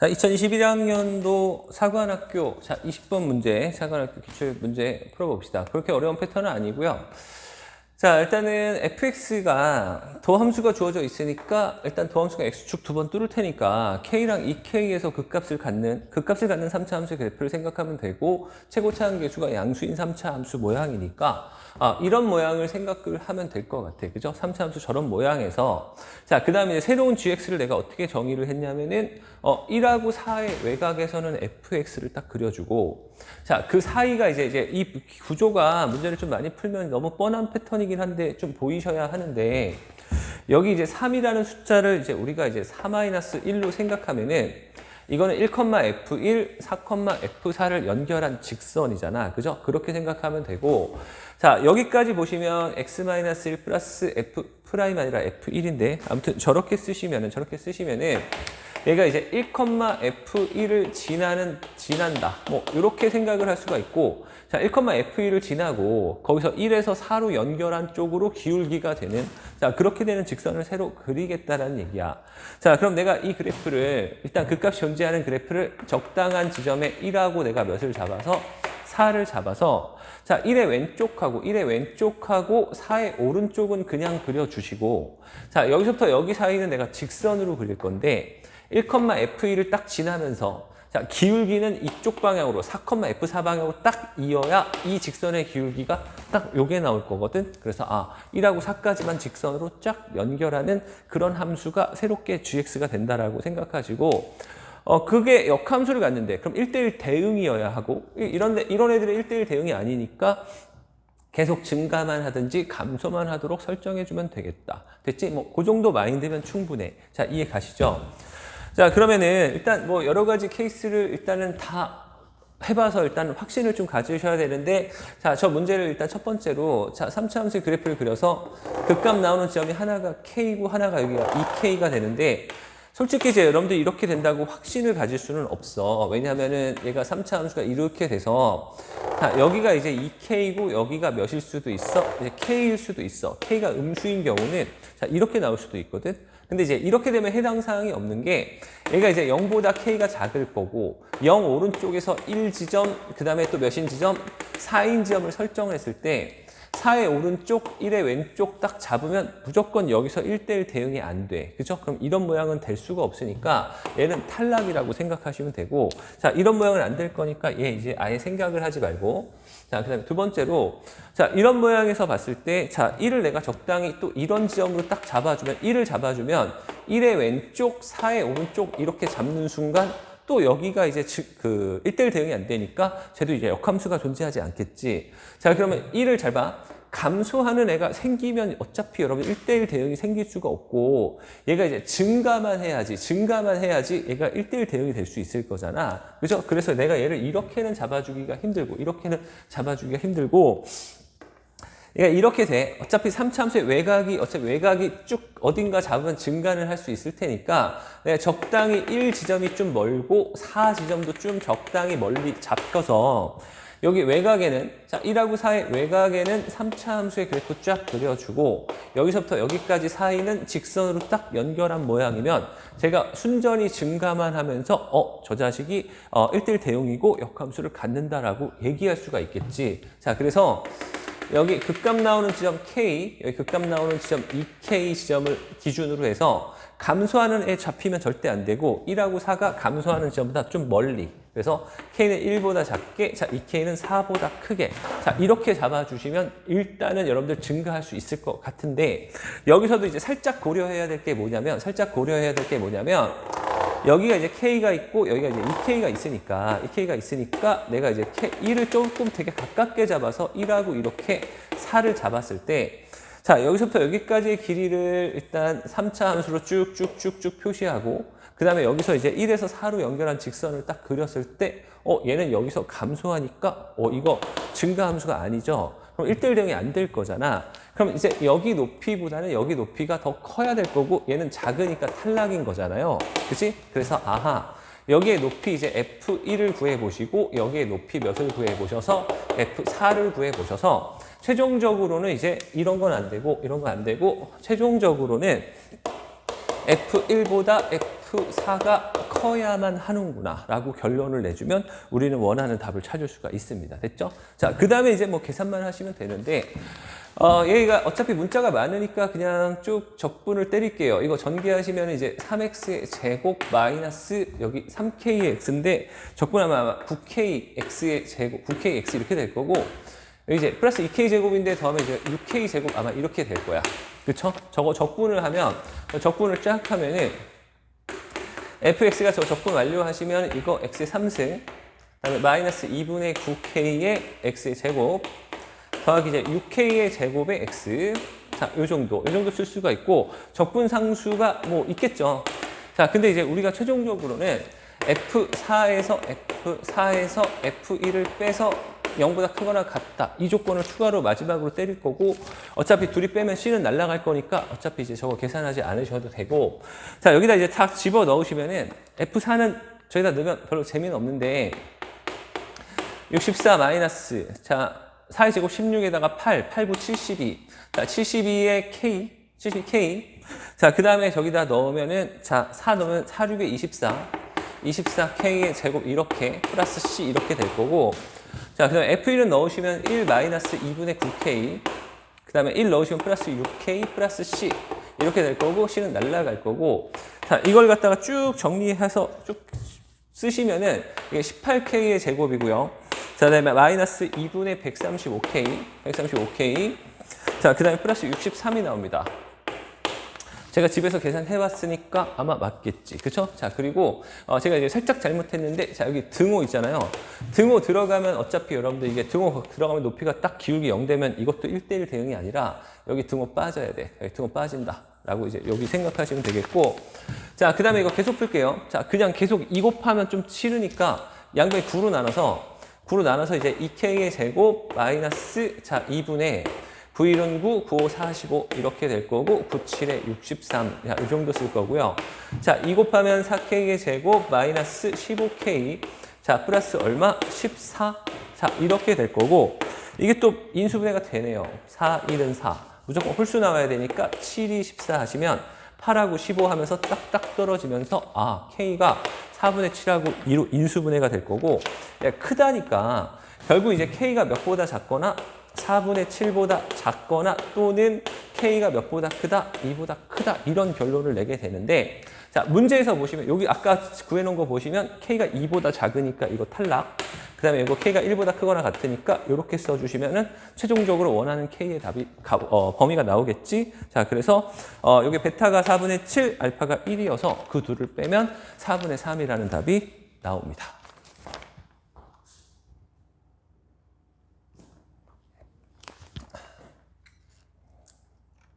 자, 2021학년도 사관학교 자, 20번 문제, 사관학교 기출 문제 풀어봅시다. 그렇게 어려운 패턴은 아니고요. 자, 일단은 fx가 도함수가 주어져 있으니까 일단 도함수가 x축 두 번 뚫을 테니까 k랑 2k에서 극값을 갖는 극값을 갖는 3차 함수의 그래프를 생각하면 되고 최고차 한계수가 양수인 3차 함수 모양이니까 아, 이런 모양을 생각을 하면 될 것 같아. 그죠? 3차 함수 저런 모양에서 자, 그 다음에 새로운 gx를 내가 어떻게 정의를 했냐면은 어, 1하고 4의 외곽에서는 fx를 딱 그려주고 자, 그 사이가 이제 이제 이 구조가 문제를 좀 많이 풀면 너무 뻔한 패턴이 긴 한데 좀 보이셔야 하는데 여기 이제 3이라는 숫자를 이제 우리가 이제 4-1로 생각하면은 이거는 1,f1, 4,f4를 연결한 직선이잖아. 그죠? 그렇게 생각하면 되고 자, 여기까지 보시면 x-1 플러스 f 아니라 f1인데 아무튼 저렇게 쓰시면은 저렇게 쓰시면은 얘가 이제 1,f1을 지나는 지난다. 뭐 이렇게 생각을 할 수가 있고 자, 1,f1을 지나고 거기서 1에서 4로 연결한 쪽으로 기울기가 되는 자, 그렇게 되는 직선을 새로 그리겠다라는 얘기야. 자, 그럼 내가 이 그래프를 일단 극값이 존재하는 그래프를 적당한 지점에 1하고 내가 몇을 잡아서 4를 잡아서 자, 1의 왼쪽하고 1의 왼쪽하고 4의 오른쪽은 그냥 그려주시고 자, 여기서부터 여기 사이는 내가 직선으로 그릴 건데 1,f1을 딱 지나면서 자, 기울기는 이쪽 방향으로 4,f4 방향으로 딱 이어야 이 직선의 기울기가 딱 요게 나올 거거든. 그래서 아, 1하고 4까지만 직선으로 쫙 연결하는 그런 함수가 새롭게 gx가 된다라고 생각하시고 어, 그게 역함수를 갖는데 그럼 1대1 대응이어야 하고 이- 이런 데, 이런 애들의 1대1 대응이 아니니까 계속 증가만 하든지 감소만 하도록 설정해 주면 되겠다. 됐지? 뭐 그 정도 마인드면 충분해. 자, 이해 가시죠? 자, 그러면은 일단 뭐 여러 가지 케이스를 일단은 다 해봐서 일단 확신을 좀 가지셔야 되는데 자, 저 문제를 일단 첫 번째로 자, 3차 함수의 그래프를 그려서 극값 나오는 지점이 하나가 K고 하나가 여기가 2K가 되는데 솔직히 이제 여러분들이 이렇게 된다고 확신을 가질 수는 없어. 왜냐면은 얘가 3차 함수가 이렇게 돼서 자, 여기가 이제 2K고 여기가 몇일 수도 있어? 이제 K일 수도 있어. K가 음수인 경우는 자, 이렇게 나올 수도 있거든. 근데 이제 이렇게 되면 해당 사항이 없는 게 얘가 이제 0보다 K가 작을 거고 0 오른쪽에서 1지점 그 다음에 또 몇인 지점? 4인 지점을 설정을 했을 때 4의 오른쪽, 1의 왼쪽 딱 잡으면 무조건 여기서 1대1 대응이 안 돼. 그죠? 그럼 이런 모양은 될 수가 없으니까 얘는 탈락이라고 생각하시면 되고 자, 이런 모양은 안 될 거니까 얘 이제 아예 생각을 하지 말고 자, 그 다음에 두 번째로 자, 이런 모양에서 봤을 때 자, 1을 내가 적당히 또 이런 지점으로 딱 잡아주면 1을 잡아주면 1의 왼쪽, 4의 오른쪽 이렇게 잡는 순간 또 여기가 이제 즉, 그 1대1 대응이 안 되니까 쟤도 이제 역함수가 존재하지 않겠지. 자, 그러면 1을 잘 봐. 감소하는 애가 생기면 어차피 여러분 1대1 대응이 생길 수가 없고 얘가 이제 증가만 해야지 증가만 해야지 얘가 1대1 대응이 될 수 있을 거잖아 그죠? 그래서 내가 얘를 이렇게는 잡아주기가 힘들고 이렇게는 잡아주기가 힘들고 얘가 이렇게 돼. 어차피 3차 함수의 외곽이, 어차피 외곽이 쭉 어딘가 잡으면 증가를 할 수 있을 테니까 내가 적당히 1 지점이 좀 멀고 4 지점도 좀 적당히 멀리 잡혀서 여기 외곽에는 자 1하고 4의 외곽에는 3차 함수의 그래프 쫙 그려주고 여기서부터 여기까지 사이는 직선으로 딱 연결한 모양이면 제가 순전히 증가만 하면서 어 저 자식이 어 1대1 대응이고 역함수를 갖는다라고 얘기할 수가 있겠지. 자 그래서 여기 극값 나오는 지점 K, 여기 극값 나오는 지점 2K 지점을 기준으로 해서 감소하는 애 잡히면 절대 안 되고 1하고 4가 감소하는 지점보다 좀 멀리. 그래서 K는 1보다 작게, 자 2K는 4보다 크게. 자 이렇게 잡아주시면 일단은 여러분들 증가할 수 있을 것 같은데 여기서도 이제 살짝 고려해야 될 게 뭐냐면 살짝 고려해야 될 게 뭐냐면 여기가 이제 K가 있고 여기가 이제 2K가 있으니까 2K가 있으니까 내가 이제 K, 1을 조금 되게 가깝게 잡아서 1하고 이렇게 4를 잡았을 때 자, 여기서부터 여기까지의 길이를 일단 3차 함수로 쭉쭉쭉쭉 표시하고 그 다음에 여기서 이제 1에서 4로 연결한 직선을 딱 그렸을 때 어, 얘는 여기서 감소하니까 어, 이거 증가 함수가 아니죠. 그럼 1대1 대응이 안 될 거잖아. 그럼 이제 여기 높이보다는 여기 높이가 더 커야 될 거고 얘는 작으니까 탈락인 거잖아요. 그치? 그래서 아하. 여기에 높이 이제 F1을 구해보시고 여기에 높이 몇을 구해보셔서 F4를 구해보셔서 최종적으로는 이제 이런 건 안 되고 이런 건 안 되고 최종적으로는 F1보다 F4가 커야만 하는구나 라고 결론을 내주면 우리는 원하는 답을 찾을 수가 있습니다. 됐죠? 자, 그 다음에 이제 뭐 계산만 하시면 되는데 어, 얘가 어차피 문자가 많으니까 그냥 쭉 적분을 때릴게요. 이거 전개하시면 이제 3x의 제곱 마이너스 여기 3k의 x인데 적분하면 아마 9kx의 제곱, 9kx 이렇게 될 거고 이제 플러스 2k 제곱인데 다음에 이제 6k 제곱 아마 이렇게 될 거야. 그쵸? 저거 적분을 하면 적분을 쫙 하면은 fx가 저 적분 완료하시면 이거 x의 3승 그다음에 마이너스 2분의 9k의 x의 제곱 더하기 이제 6k의 제곱의 x 자, 요 정도 요 정도 쓸 수가 있고 적분 상수가 뭐 있겠죠. 자, 근데 이제 우리가 최종적으로는 F4에서 F4에서 F1을 빼서 0보다 크거나 같다. 이 조건을 추가로 마지막으로 때릴 거고 어차피 둘이 빼면 C는 날아갈 거니까 어차피 이제 저거 계산하지 않으셔도 되고 자, 여기다 이제 탁 집어 넣으시면은 F4는 저기다 넣으면 별로 재미는 없는데 64 마이너스 자 4의 제곱 16에다가 8, 8부 72. 자, 72에 K, 72K. 자, 그 다음에 저기다 넣으면은, 자, 4 넣으면 4, 6에 24. 24K의 제곱 이렇게, 플러스 C 이렇게 될 거고. 자, 그 다음에 F1은 넣으시면 1 마이너스 2분의 9K. 그 다음에 1 넣으시면 플러스 6K 플러스 C. 이렇게 될 거고, C는 날라갈 거고. 자, 이걸 갖다가 쭉 정리해서 쭉 쓰시면은 이게 18K의 제곱이고요. 자, 그 다음에 마이너스 2분의 135K, 135K. 자, 그 다음에 플러스 63이 나옵니다. 제가 집에서 계산해봤으니까 아마 맞겠지. 그쵸? 자, 그리고 어, 제가 이제 살짝 잘못했는데, 자, 여기 등호 있잖아요. 등호 들어가면 어차피 여러분들 이게 등호 들어가면 높이가 딱 기울기 0 되면 이것도 1대1 대응이 아니라 여기 등호 빠져야 돼. 여기 등호 빠진다. 라고 이제 여기 생각하시면 되겠고. 자, 그 다음에 이거 계속 풀게요. 자, 그냥 계속 2 곱하면 좀 싫으니까 양변이 9로 나눠서 9로 나눠서 이제 2k의 제곱 마이너스 자 2분의 9일은 9, 9, 5, 45 이렇게 될 거고 9, 7에 63 자, 이 정도 쓸 거고요. 자, 2 곱하면 4k의 제곱 마이너스 15k 자, 플러스 얼마? 14 자, 이렇게 될 거고 이게 또 인수분해가 되네요. 4, 1은 4 무조건 홀수 나와야 되니까 7, 2, 14 하시면 8하고 15 하면서 딱딱 떨어지면서 아, K가 4분의 7하고 2로 인수분해가 될 거고 야, 크다니까 결국 이제 K가 몇보다 작거나 4분의 7보다 작거나 또는 K가 몇보다 크다, 2보다 크다 이런 결론을 내게 되는데 자 문제에서 보시면 여기 아까 구해놓은 거 보시면 K가 2보다 작으니까 이거 탈락. 그 다음에 이거 K가 1보다 크거나 같으니까 이렇게 써주시면은 최종적으로 원하는 K의 답이 가, 어, 범위가 나오겠지? 자 그래서 어, 여기 베타가 4분의 7 알파가 1이어서 그 둘을 빼면 4분의 3이라는 답이 나옵니다